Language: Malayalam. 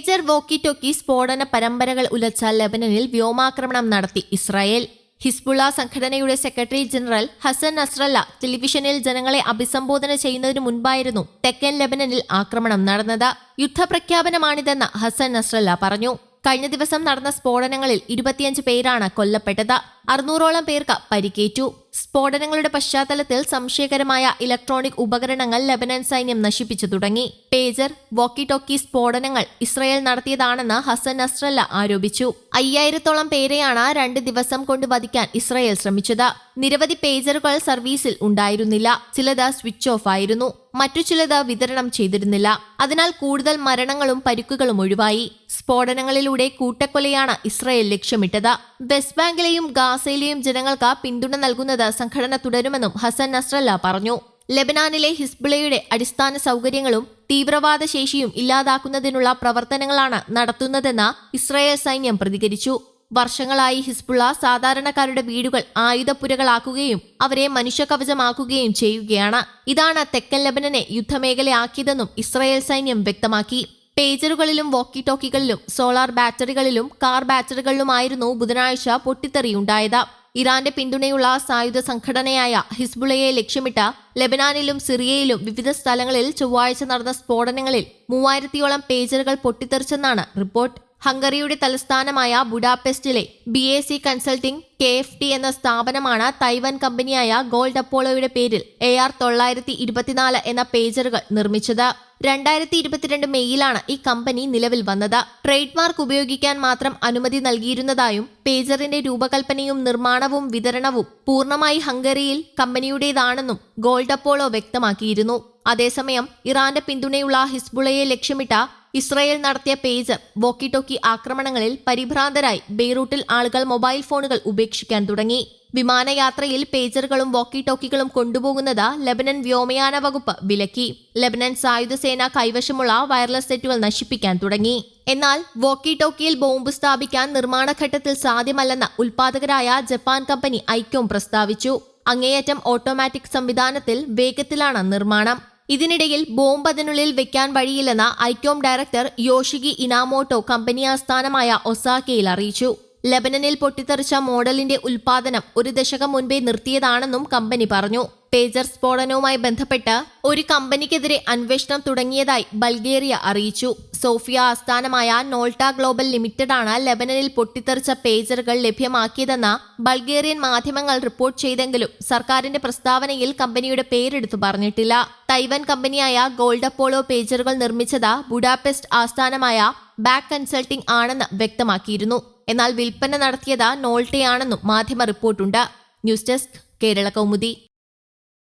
പേജർ വോക്കി ടോക്കി സ്ഫോടന പരമ്പരകൾ ഉലച്ച ലെബനനിൽ വ്യോമാക്രമണം നടത്തി ഇസ്രായേൽ. ഹിസ്ബുള്ള സംഘടനയുടെ സെക്രട്ടറി ജനറൽ ഹസൻ നസ്രല്ല ടെലിവിഷനിൽ ജനങ്ങളെ അഭിസംബോധന ചെയ്യുന്നതിനു മുൻപായിരുന്നു തെക്കൻ ലെബനനിൽ ആക്രമണം നടന്നത്. യുദ്ധപ്രഖ്യാപനമാണിതെന്ന് ഹസൻ നസ്രല്ല പറഞ്ഞു. കഴിഞ്ഞ ദിവസം നടന്ന സ്ഫോടനങ്ങളിൽ ഇരുപത്തിയഞ്ച് പേരാണ് കൊല്ലപ്പെട്ടത്. അറുന്നൂറോളം പേർക്ക് പരിക്കേറ്റു. സ്ഫോടനങ്ങളുടെ പശ്ചാത്തലത്തിൽ സംശയകരമായ ഇലക്ട്രോണിക് ഉപകരണങ്ങൾ ലെബനൻ സൈന്യം നശിപ്പിച്ചു തുടങ്ങി. പേജർ വോക്കി ടോക്കി സ്ഫോടനങ്ങൾ ഇസ്രയേൽ നടത്തിയതാണെന്ന് ഹസൻ നസ്രല്ല ആരോപിച്ചു. അയ്യായിരത്തോളം പേരെയാണ് രണ്ട് ദിവസം കൊണ്ട് വധിക്കാൻ ഇസ്രയേൽ ശ്രമിച്ചത്. നിരവധി പേജറുകൾ സർവീസിൽ ഉണ്ടായിരുന്നില്ല. ചിലത് സ്വിച്ച് ഓഫ് ആയിരുന്നു. മറ്റു ചിലത് വിതരണം ചെയ്തിരുന്നില്ല. അതിനാൽ കൂടുതൽ മരണങ്ങളും പരിക്കുകളും ഒഴിവായി. സ്ഫോടനങ്ങളിലൂടെ കൂട്ടക്കൊലയാണ് ഇസ്രയേൽ ലക്ഷ്യമിട്ടത്. വെസ്റ്റ് ബാങ്കിലെയും ഗാസയിലെയും ജനങ്ങൾക്ക് പിന്തുണ നൽകുന്നത് സംഘടന തുടരുമെന്നും ഹസൻ നസ്രല്ല പറഞ്ഞു. ലെബനാനിലെ ഹിസ്ബുളയുടെ അടിസ്ഥാന സൗകര്യങ്ങളും തീവ്രവാദ ശേഷിയും ഇല്ലാതാക്കുന്നതിനുള്ള പ്രവർത്തനങ്ങളാണ് നടത്തുന്നതെന്ന് ഇസ്രായേൽ സൈന്യം പ്രതികരിച്ചു. വർഷങ്ങളായി ഹിസ്ബുള്ള സാധാരണക്കാരുടെ വീടുകൾ ആയുധപ്പുരകളാക്കുകയും അവരെ മനുഷ്യകവചമാക്കുകയും ചെയ്യുകയാണ്. ഇതാണ് തെക്കൻ ലബനനെ യുദ്ധമേഖലയാക്കിയതെന്നും ഇസ്രായേൽ സൈന്യം വ്യക്തമാക്കി. പേജറുകളിലും വോക്കി ടോക്കികളിലും സോളാർ ബാറ്ററികളിലും കാർ ബാറ്ററികളിലുമായിരുന്നു ബുധനാഴ്ച പൊട്ടിത്തെറിയുണ്ടായത്. ഇറാന്റെ പിന്തുണയുള്ള സായുധ സംഘടനയായ ഹിസ്ബുളയെ ലക്ഷ്യമിട്ട് ലെബനാനിലും സിറിയയിലും വിവിധ സ്ഥലങ്ങളിൽ ചൊവ്വാഴ്ച നടന്ന സ്ഫോടനങ്ങളിൽ മൂവായിരത്തിയോളം പേജറുകൾ പൊട്ടിത്തെറിച്ചെന്നാണ് റിപ്പോർട്ട്. ഹംഗറിയുടെ തലസ്ഥാനമായ ബുഡാപെസ്റ്റിലെ B A C consulting K F T എന്ന സ്ഥാപനമാണ് തൈവൻ കമ്പനിയായ ഗോൾഡ് അപ്പോളോയുടെ പേരിൽ എ ആർ തൊള്ളായിരത്തി ഇരുപത്തിനാല് എന്ന പേജറുകൾ നിർമ്മിച്ചത്. രണ്ടായിരത്തി ഇരുപത്തിരണ്ട് മെയ്യിലാണ് ഈ കമ്പനി നിലവിൽ വന്നത്. ട്രേഡ് മാർക്ക് ഉപയോഗിക്കാൻ മാത്രം അനുമതി നൽകിയിരുന്നതായും പേജറിന്റെ രൂപകൽപ്പനയും നിർമ്മാണവും വിതരണവും പൂർണമായി ഹംഗറിയിൽ കമ്പനിയുടേതാണെന്നും ഗോൾഡപ്പോളോ വ്യക്തമാക്കിയിരുന്നു. അതേസമയം ഇറാന്റെ പിന്തുണയുള്ള ഹിസ്ബുളയെ ലക്ഷ്യമിട്ട ഇസ്രയേൽ നടത്തിയ പേജർ വോക്കി ടോക്കി ആക്രമണങ്ങളിൽ പരിഭ്രാന്തരായി ബെയ്റൂട്ടിൽ ആളുകൾ മൊബൈൽ ഫോണുകൾ ഉപേക്ഷിക്കാൻ തുടങ്ങി. വിമാനയാത്രയിൽ പേജറുകളും വോക്കി ടോക്കികളും കൊണ്ടുപോകുന്നത് ലബനൻ വ്യോമയാന വകുപ്പ് വിലക്കി. ലബനൻ സായുധ സേന കൈവശമുള്ള വയർലെസ് സെറ്റുകൾ നശിപ്പിക്കാൻ തുടങ്ങി. എന്നാൽ വോക്കി ടോക്കിയിൽ ബോംബ് സ്ഥാപിക്കാൻ നിർമ്മാണഘട്ടത്തിൽ സാധ്യമല്ലെന്ന ഉൽപാദകരായ ജപ്പാൻ കമ്പനി ഐക്യം പ്രസ്താവിച്ചു. അങ്ങേയറ്റം ഓട്ടോമാറ്റിക് സംവിധാനത്തിൽ വേഗത്തിലാണ് നിർമ്മാണം. ഇതിനിടയിൽ ബോംബ് അതിനുള്ളിൽ വെക്കാൻ വഴിയില്ലെന്ന് ഐക്യോം ഡയറക്ടർ യോഷിഗി ഇനാമോട്ടോ കമ്പനി ആസ്ഥാനമായ ഒസാക്കയിൽ അറിയിച്ചു. ലബനനിൽ പൊട്ടിത്തെറിച്ച മോഡലിന്റെ ഉൽപാദനം ഒരു ദശകം മുൻപേ നിർത്തിയതാണെന്നും കമ്പനി പറഞ്ഞു. പേജർ സ്ഫോടനവുമായി ബന്ധപ്പെട്ട് ഒരു കമ്പനിക്കെതിരെ അന്വേഷണം തുടങ്ങിയതായി ബൾഗേറിയ അറിയിച്ചു. സോഫിയ ആസ്ഥാനമായ നോൾട്ട ഗ്ലോബൽ ലിമിറ്റഡാണ് ലബനനിൽ പൊട്ടിത്തെറിച്ച പേജറുകൾ ലഭ്യമാക്കിയതെന്ന് ബൾഗേറിയൻ മാധ്യമങ്ങൾ റിപ്പോർട്ട് ചെയ്തെങ്കിലും സർക്കാരിന്റെ പ്രസ്താവനയിൽ കമ്പനിയുടെ പേരെടുത്തു പറഞ്ഞിട്ടില്ല. തൈവൻ കമ്പനിയായ ഗോൾഡ് അപ്പോളോ പേജറുകൾ നിർമ്മിച്ചത് ബുഡാപെസ്റ്റ് ആസ്ഥാനമായ ബാക്ക് കൺസൾട്ടിംഗ് ആണെന്ന് വ്യക്തമാക്കിയിരുന്നു. എന്നാൽ വിൽപ്പന നടത്തിയത് നോൾട്ടയാണെന്നും മാധ്യമ റിപ്പോർട്ടുണ്ട്. News desk Kerala Kaumudi.